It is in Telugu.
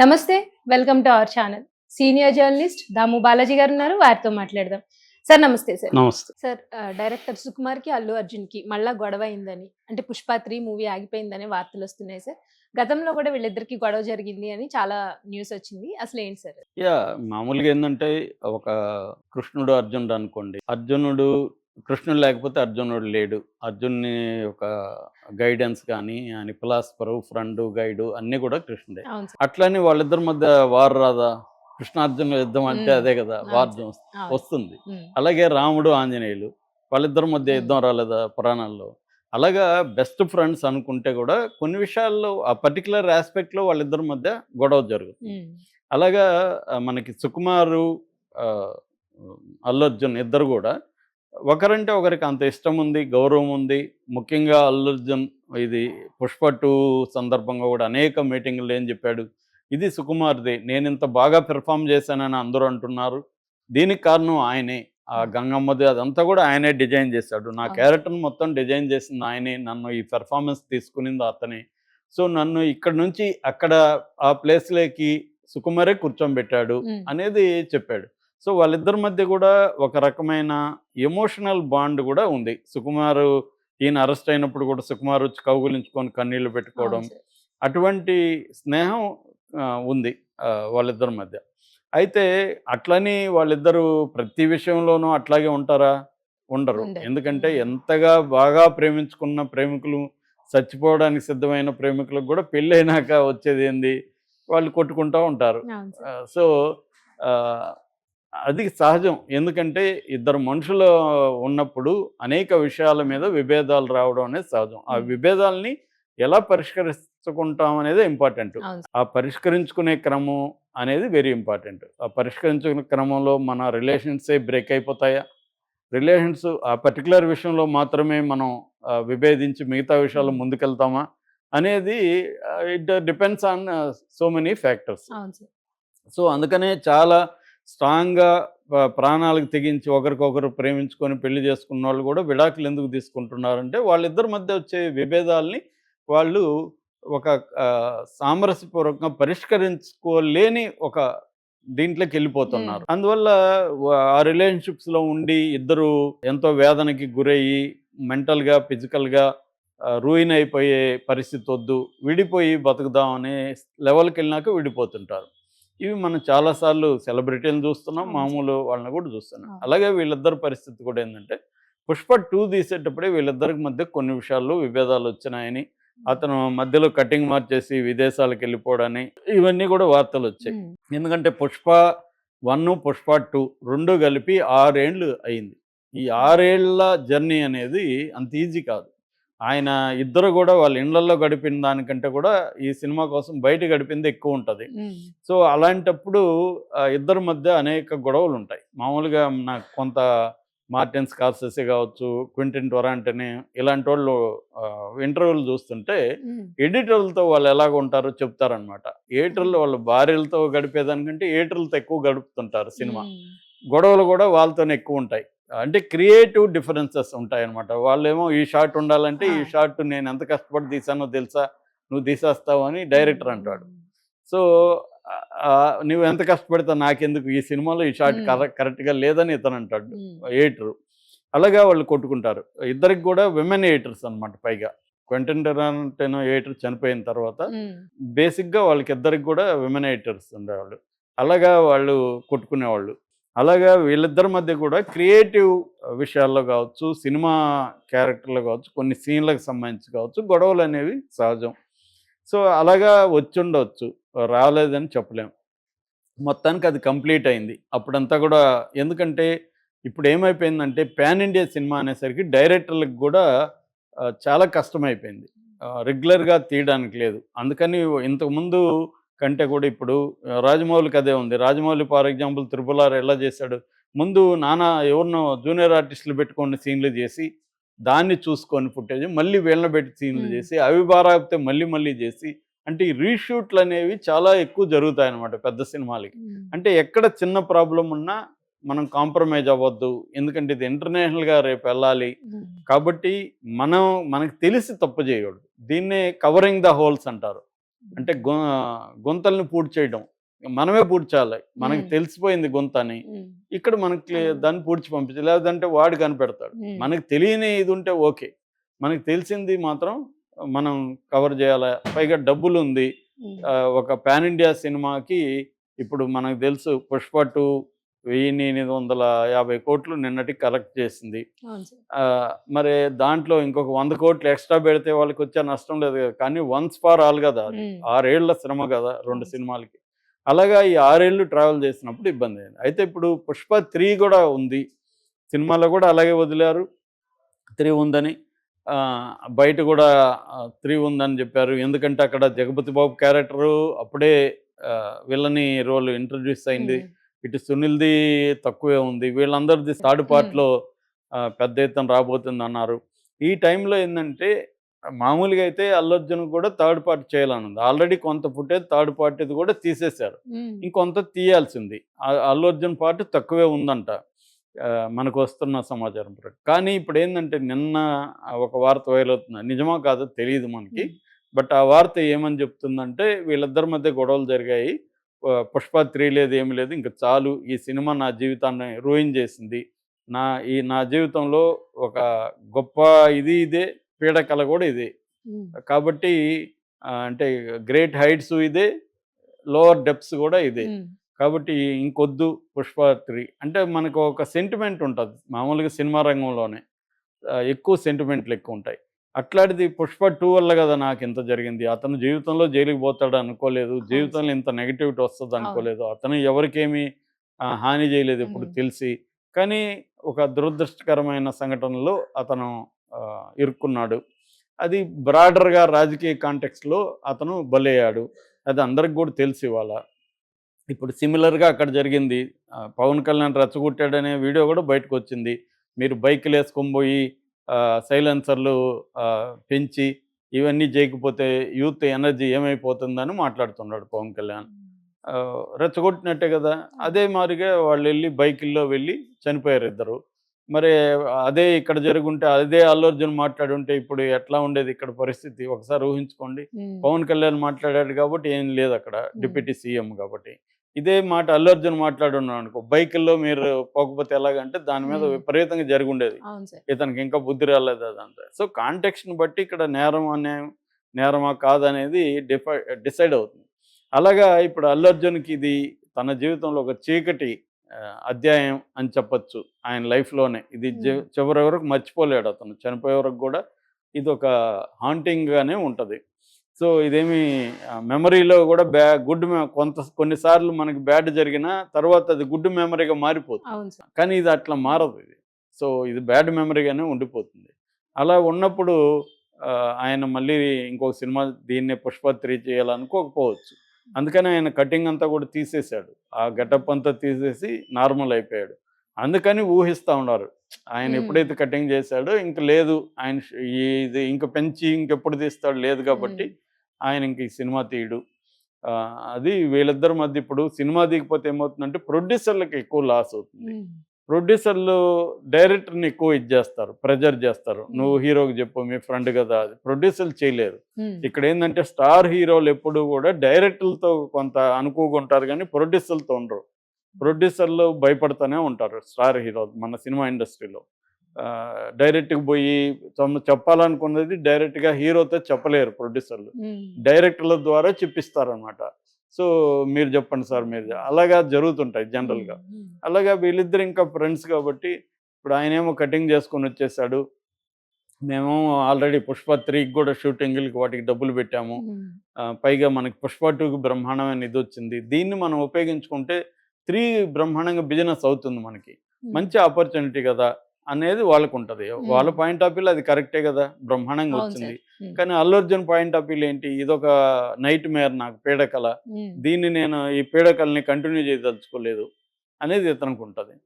నమస్తే welcome to our channel. Senior journalist Damu Balaji garu ఉన్నారు వారితో మాట్లాడదాం. సార్ నమస్తే సార్. నమస్తే. సార్ డైరెక్టర్ సుకుమార్కి అల్లు అర్జున్కి మళ్ళా గొడవ అయిందని అంటే పుష్ప త్రీ మూవీ ఆగిపోయిందని వార్తలు వస్తున్నాయి సార్. గతంలో కూడా వీళ్ళిద్దరికి గొడవ జరిగింది అని చాలా న్యూస్ వచ్చింది. అసలు ఏంటి సార్? యా మామూలుగా ఏంటంటే ఒక కృష్ణుడు అర్జునుడు అనుకోండి. అర్జునుడు కృష్ణుడు లేకపోతే అర్జునుడు లేడు. అర్జున్ని ఒక గైడెన్స్ కానీ ఆయన ఫిలాసఫరు ఫ్రెండ్ గైడు అన్నీ కూడా కృష్ణుడే. అట్లని వాళ్ళిద్దరి మధ్య వారు రాదా? కృష్ణార్జున యుద్ధం అంటే. అదే కదా వార్జం. వస్తుంది. అలాగే రాముడు ఆంజనేయులు వాళ్ళిద్దరి మధ్య. యుద్ధం రాలేదా పురాణాల్లో? అలాగా బెస్ట్ ఫ్రెండ్స్ అనుకుంటే కూడా కొన్ని విషయాల్లో ఆ పర్టికులర్ ఆస్పెక్ట్లో వాళ్ళిద్దరి మధ్య గొడవ జరుగుతుంది. అలాగా మనకి సుకుమారు అల్లు అర్జున్ ఇద్దరు కూడా ఒకరంటే ఒకరికి అంత ఇష్టం ఉంది గౌరవం ఉంది. ముఖ్యంగా అల్లు అర్జున్ ఇది పుష్ప టూ సందర్భంగా కూడా అనేక మీటింగులు ఏం చెప్పాడు. ఇది సుకుమార్ది. నేను ఇంత బాగా పెర్ఫామ్ చేశానని అందరూ అంటున్నారు. దీనికి కారణం ఆయనే. ఆ గంగమ్మది అదంతా కూడా ఆయనే డిజైన్ చేశాడు. నా అవును. క్యారెక్టర్ని మొత్తం డిజైన్ చేసింది ఆయనే. నన్ను ఈ పెర్ఫార్మెన్స్ తీసుకునింది అతనే. సో నన్ను ఇక్కడ నుంచి అక్కడ ఆ ప్లేస్లోకి సుకుమారే కూర్చోబెట్టాడు అనేది చెప్పాడు. సో వాళ్ళిద్దరి మధ్య కూడా ఒక రకమైన ఎమోషనల్ బాండ్ కూడా ఉంది సుకుమారు ఈయన అరెస్ట్ అయినప్పుడు కూడా సుకుమార్ వచ్చి కౌగులించుకొని కన్నీళ్ళు పెట్టుకోవడం. అటువంటి స్నేహం ఉంది వాళ్ళిద్దరి మధ్య అయితే అట్లని వాళ్ళిద్దరూ ప్రతి విషయంలోనూ అట్లాగే ఉంటారా ఉండరు. ఎందుకంటే. ఎంతగా బాగా ప్రేమించుకున్న ప్రేమికులు చచ్చిపోవడానికి సిద్ధమైన ప్రేమికులకు కూడా పెళ్ళైనాక వచ్చేది ఏంది వాళ్ళు కొట్టుకుంటూ ఉంటారు. సో అది సహజం. ఎందుకంటే ఇద్దరు మనుషులు ఉన్నప్పుడు అనేక విషయాల మీద విభేదాలు రావడం అనేది సహజం. ఆ. విభేదాలని ఎలా పరిష్కరించుకుంటాం అనేది ఇంపార్టెంట్ ఆ పరిష్కరించుకునే క్రమం అనేది వెరీ ఇంపార్టెంట్. ఆ పరిష్కరించుకునే క్రమంలో మన రిలేషన్సే బ్రేక్ అయిపోతాయా? రిలేషన్స్ ఆ పర్టికులర్ విషయంలో మాత్రమే మనం విభేదించి మిగతా విషయాలు. ముందుకెళ్తామా? అనేది it depends on so many factors. So అందుకనే చాలా స్ట్రాంగ్గా ప్రాణాలకు తెగించి ఒకరికొకరు ప్రేమించుకొని పెళ్ళి చేసుకున్న వాళ్ళు కూడా విడాకులు ఎందుకు తీసుకుంటున్నారంటే వాళ్ళిద్దరి మధ్య వచ్చే విభేదాల్ని వాళ్ళు ఒక సామరస్యపూర్వకంగా పరిష్కరించుకోలేని ఒక దీంట్లోకి వెళ్ళిపోతున్నారు. అందువల్ల ఆ రిలేషన్షిప్స్లో ఉండి ఇద్దరు ఎంతో వేదనకి గురయ్యి మెంటల్గా ఫిజికల్గా రూయిన్ అయిపోయే పరిస్థితి వద్దు విడిపోయి బతుకుదాం అనే లెవెల్కి వెళ్ళినాక విడిపోతుంటారు. ఇవి మనం చాలాసార్లు సెలబ్రిటీలను చూస్తున్నాం. మామూలు వాళ్ళని కూడా చూస్తున్నాం. అలాగే వీళ్ళిద్దరి పరిస్థితి కూడా ఏంటంటే పుష్ప టూ తీసేటప్పుడే వీళ్ళిద్దరికి మధ్య కొన్ని విషయాల్లో విభేదాలు వచ్చినాయని అతను మధ్యలో కటింగ్ మార్చేసి విదేశాలకు వెళ్ళిపోవడని ఇవన్నీ కూడా వార్తలు వచ్చాయి. ఎందుకంటే పుష్ప వన్ పుష్ప టూ రెండు కలిపి ఆరేళ్ళు అయింది. ఈ ఆరేళ్ళ జర్నీ అనేది అంత ఈజీ కాదు. ఆయన ఇద్దరు కూడా వాళ్ళ ఇళ్ళలో గడిపిన దానికంటే కూడా ఈ సినిమా కోసం బయట గడిపింది ఎక్కువ ఉంటుంది. సో అలాంటప్పుడు ఇద్దరి మధ్య అనేక గొడవలు ఉంటాయి. మామూలుగా నాకు కొంత మార్టిన్ స్కార్సెసీ కావచ్చు క్వింటిన్ టొరాంటని ఇలాంటి వాళ్ళు ఇంటర్వ్యూలు చూస్తుంటే ఎడిటర్లతో వాళ్ళు ఎలాగ ఉంటారో చెప్తారనమాట ఏటర్లు వాళ్ళ భార్యలతో గడిపేదానికంటే ఏటర్లతో ఎక్కువ గడుపుతుంటారు సినిమా. గొడవలు కూడా వాళ్ళతోనే ఎక్కువ ఉంటాయి. అంటే క్రియేటివ్ డిఫరెన్సెస్ ఉంటాయి అనమాట వాళ్ళేమో ఈ షాట్ ఉండాలంటే ఈ. షాట్ నేను ఎంత కష్టపడి తీసానో తెలుసా? నువ్వు తీసేస్తావు అని డైరెక్టర్ అంటాడు. సో నువ్వు ఎంత కష్టపడితే నాకెందుకు? ఈ సినిమాలో ఈ. కరెక్ట్ కరెక్ట్గా లేదని ఇతను అంటాడు. ఎయిటరు. అలాగా వాళ్ళు కొట్టుకుంటారు. ఇద్దరికి కూడా విమెన్ ఎయిటర్స్ అనమాట పైగా. క్వెంటన్ టెరాంటెనో ఎయిటర్ చనిపోయిన తర్వాత బేసిక్గా వాళ్ళకి ఇద్దరికి కూడా విమెన్ ఎయిటర్స్ ఉండేవాళ్ళు. అలాగా వాళ్ళు కొట్టుకునేవాళ్ళు. అలాగా వీళ్ళిద్దరి మధ్య కూడా క్రియేటివ్ విషయాల్లో కావచ్చు సినిమా క్యారెక్టర్లో కావచ్చు కొన్ని సీన్లకు సంబంధించి కావచ్చు గొడవలు అనేవి సహజం. సో అలాగా వచ్చిండవచ్చు రాలేదని చెప్పలేం. మొత్తానికి అది కంప్లీట్ అయింది. అప్పుడంతా కూడా ఎందుకంటే ఇప్పుడు ఏమైపోయిందంటే పాన్ ఇండియా సినిమా అనేసరికి డైరెక్టర్లకు కూడా చాలా కష్టమైపోయింది. రెగ్యులర్గా తీయడానికి లేదు. అందుకని ఇంతకుముందు కంటే కూడా ఇప్పుడు రాజమౌళికి అదే ఉంది. రాజమౌళి ఫర్ ఎగ్జాంపుల్ త్రిపులార్ ఎలా చేశాడు? ముందు నానా ఎవరినో జూనియర్ ఆర్టిస్టులు పెట్టుకొని సీన్లు చేసి దాన్ని చూసుకొని ఫుటేజ్ మళ్ళీ వీళ్ళని పెట్టి సీన్లు. చేసి అవి బారాపితే మళ్ళీ మళ్ళీ చేసి అంటే ఈ రీషూట్లు అనేవి చాలా ఎక్కువ జరుగుతాయి అన్నమాట పెద్ద సినిమాలకి. అంటే ఎక్కడ చిన్న ప్రాబ్లం ఉన్నా మనం కాంప్రమైజ్ అవ్వద్దు. ఎందుకంటే ఇది ఇంటర్నేషనల్గా రేపు వెళ్ళాలి. కాబట్టి మనం మనకు తెలిసి తప్పు చేయకూడదు. దీన్నే కవరింగ్ ద హోల్స్ అంటారు. అంటే గొ గుంతల్ని పూడ్చి చేయడం. మనమే పూడ్చాలి మనకి. తెలిసిపోయింది గుంత అని ఇక్కడ మనకి. దాన్ని పూడ్చి పంపించాలి లేదంటే వాడు కనిపెడతాడు. మనకి తెలియని ఇది ఉంటే ఓకే. మనకి తెలిసింది మాత్రం మనం కవర్ చేయాలి? పైగా డబ్బులు ఉంది ఒక పాన్ ఇండియా సినిమాకి ఇప్పుడు మనకు తెలుసు పుష్ప టూ వెయ్యి ఎనిమిది వందల యాభై కోట్లు నిన్నటి కలెక్ట్ చేసింది. మరి దాంట్లో ఇంకొక వంద కోట్లు ఎక్స్ట్రా పెడితే వాళ్ళకి వచ్చే నష్టం లేదు కదా. కానీ వన్స్ ఫార్ ఆల్ కదా ఆరేళ్ళ శ్రమ కదా రెండు. సినిమాలకి. అలాగా ఈ ఆరేళ్ళు ట్రావెల్ చేసినప్పుడు ఇబ్బంది అయింది. అయితే ఇప్పుడు పుష్ప త్రీ కూడా ఉంది. సినిమాలో కూడా అలాగే వదిలారు. త్రీ ఉందని. బయట కూడా త్రీ ఉందని చెప్పారు. ఎందుకంటే అక్కడ జగపతి బాబు క్యారెక్టరు అప్పుడే విల్లని రోల్ ఇంట్రడ్యూస్ అయింది. ఇటు సునీల్ది తక్కువే ఉంది. వీళ్ళందరిది థర్డ్ పార్ట్లో పెద్ద ఎత్తున రాబోతుంది అన్నారు ఈ టైంలో ఏంటంటే మామూలుగా అయితే అల్లు అర్జున్ కూడా థర్డ్ పార్ట్ చేయాలని ఉంది ఆల్రెడీ కొంత ఫుటేజ్ థర్డ్ పార్టీది కూడా తీసేశారు. ఇంకొంత తీయాల్సింది. ఆ- అల్లు అర్జున్ పార్ట్ తక్కువే ఉందంట మనకు వస్తున్న సమాచారం ప్రకారం. కానీ ఇప్పుడు ఏంటంటే నిన్న ఒక వార్త వైరల్ అవుతుంది. నిజమా కాదో తెలియదు మనకి. బట్ ఆ వార్త ఏమని చెప్తుందంటే వీళ్ళిద్దరి మధ్య గొడవలు జరిగాయి. పుష్ప త్రీ లేదు ఏమి లేదు. ఇంకా చాలు ఈ సినిమా నా జీవితాన్ని రూయిన్ చేసింది. నా ఈ నా జీవితంలో ఒక గొప్ప ఇది ఇదే పీడకల కూడా ఇదే. కాబట్టి అంటే గ్రేట్ హైట్స్ ఇదే లోవర్ డెప్స్ కూడా ఇదే. కాబట్టి ఇంకొద్దు పుష్ప త్రీ అంటే మనకు ఒక సెంటిమెంట్ ఉంటుంది మామూలుగా సినిమా రంగంలోనే. ఎక్కువ సెంటిమెంట్లు ఎక్కువ ఉంటాయి. అట్లాంటిది పుష్ప టూ వల్ల కదా నాకు ఇంత జరిగింది. అతను జీవితంలో జైలుకి పోతాడు అనుకోలేదు. జీవితంలో ఇంత నెగిటివిటీ వస్తుంది అనుకోలేదు. అతను ఎవరికేమీ హాని చేయలేదు ఇప్పుడు. తెలిసి. కానీ ఒక దురదృష్టకరమైన సంఘటనలో అతను ఇరుక్కున్నాడు. అది బ్రాడర్గా రాజకీయ కాంటెక్స్లో అతను బలయ్యాడు. అది అందరికి కూడా తెలిసి ఇవాళ. ఇప్పుడు సిమిలర్గా అక్కడ జరిగింది. పవన్ కళ్యాణ్ రెచ్చగొట్టాడనే వీడియో కూడా బయటకు వచ్చింది మీరు బైక్లు వేసుకొని పోయి సైలెన్సర్లు పెంచి ఇవన్నీ చేయకపోతే యూత్ ఎనర్జీ ఏమైపోతుందని మాట్లాడుతున్నాడు పవన్ కళ్యాణ్. రెచ్చగొట్టినట్టే కదా! అదే మాదిరిగా వాళ్ళు వెళ్ళి బైకుల్లో వెళ్ళి చనిపోయారు ఇద్దరు. మరి అదే ఇక్కడ జరుగుంటే అదే అల్లు అర్జున్ మాట్లాడి ఉంటే ఇప్పుడు ఎట్లా ఉండేది ఇక్కడ పరిస్థితి? ఒకసారి ఊహించుకోండి. పవన్ కళ్యాణ్ మాట్లాడాడు కాబట్టి ఏం లేదు అక్కడ డిప్యూటీ సీఎం కాబట్టి. ఇదే మాట అల్లు అర్జున్ మాట్లాడున్నాడు అనుకో బైకుల్లో మీరు పోకపోతే ఎలాగంటే దాని మీద. విపరీతంగా జరిగి ఉండేది ఇతనికి ఇంకా బుద్ధి రాలేదు అదంతా. సో కాంటెక్స్ని బట్టి ఇక్కడ నేరం అనే నేరమా కాదనేది డిఫై డిసైడ్ అవుతుంది. అలాగా ఇప్పుడు అల్లు అర్జున్కి ఇది తన జీవితంలో ఒక చీకటి అధ్యాయం అని చెప్పొచ్చు ఆయన లైఫ్లోనే. ఇది. చివరి వరకు మర్చిపోలేడు అతను. చనిపోయే వరకు కూడా ఇది ఒక హాంటింగ్గానే ఉంటుంది. సో ఇదేమి మెమరీలో కూడా బ్యా గుడ్ కొంత కొన్నిసార్లు మనకి బ్యాడ్ జరిగినా తర్వాత అది గుడ్ మెమరీగా మారిపోతుంది. కానీ ఇది అట్లా మారదు ఇది. సో ఇది బ్యాడ్ మెమరీగానే ఉండిపోతుంది. అలా ఉన్నప్పుడు ఆయన మళ్ళీ ఇంకొక సినిమా దీన్నే పుష్ప త్రీ చేయాలనుకోకపోవచ్చు అందుకని ఆయన కటింగ్ అంతా కూడా తీసేశాడు. ఆ గెటప్ అంతా తీసేసి నార్మల్ అయిపోయాడు. అందుకని ఊహిస్తూ ఉన్నారు. ఆయన. ఎప్పుడైతే కటింగ్ చేశాడో ఇంక లేదు. ఆయన ఇది ఇంక పెంచి ఇంకెప్పుడు తీస్తాడు లేదు కాబట్టి ఆయన ఇంక ఈ సినిమా తీయడు. అది వీళ్ళిద్దరి మధ్య ఇప్పుడు సినిమా దిగిపోతే ఏమవుతుందంటే ప్రొడ్యూసర్లకు ఎక్కువ లాస్ అవుతుంది. ప్రొడ్యూసర్లు డైరెక్టర్ని ఎక్కువ ఇది చేస్తారు ప్రెజర్ చేస్తారు. నువ్వు హీరోకి చెప్పు మీ ఫ్రెండ్ కదా అది ప్రొడ్యూసర్లు చేయలేరు. ఇక్కడ ఏంటంటే స్టార్ హీరోలు ఎప్పుడు కూడా డైరెక్టర్లతో కొంత అనుకుగా ఉంటారు కానీ ప్రొడ్యూసర్లతో ఉండరు. ప్రొడ్యూసర్లు భయపడుతూనే ఉంటారు స్టార్ హీరో మన సినిమా ఇండస్ట్రీలో. డైరెక్ట్గా పోయి తమ చెప్పాలనుకున్నది డైరెక్ట్గా హీరోతో చెప్పలేరు ప్రొడ్యూసర్లు డైరెక్టర్ల ద్వారా చెప్పిస్తారనమాట సో మీరు చెప్పండి సార్ మీరు అలాగా జరుగుతుంటాయి జనరల్గా అలాగా వీళ్ళిద్దరు ఇంకా ఫ్రెండ్స్ కాబట్టి ఇప్పుడు ఆయనేమో కటింగ్ చేసుకొని వచ్చేసాడు. మేము ఆల్రెడీ పుష్ప త్రీకి కూడా షూటింగ్లకి వాటికి డబ్బులు పెట్టాము. పైగా మనకి పుష్ప టూకి బ్రహ్మాండమైన ఇది వచ్చింది. దీన్ని మనం ఉపయోగించుకుంటే త్రీ బ్రహ్మాండంగా బిజినెస్ అవుతుంది మనకి. మంచి ఆపర్చునిటీ కదా. అనేది వాళ్ళకు ఉంటుంది వాళ్ళ పాయింట్ ఆఫ్ వ్యూలో అది కరెక్టే కదా? బ్రహ్మాండంగా వచ్చింది. కానీ అల్లు అర్జున్ పాయింట్ ఆఫ్ వ్యూలో ఏంటి? ఇదొక నైట్ మేర్ నాకు పీడకల. దీన్ని నేను ఈ పీడకల్ని కంటిన్యూ చేయదలుచుకోలేదు అనేది ఇతనికి ఉంటుంది.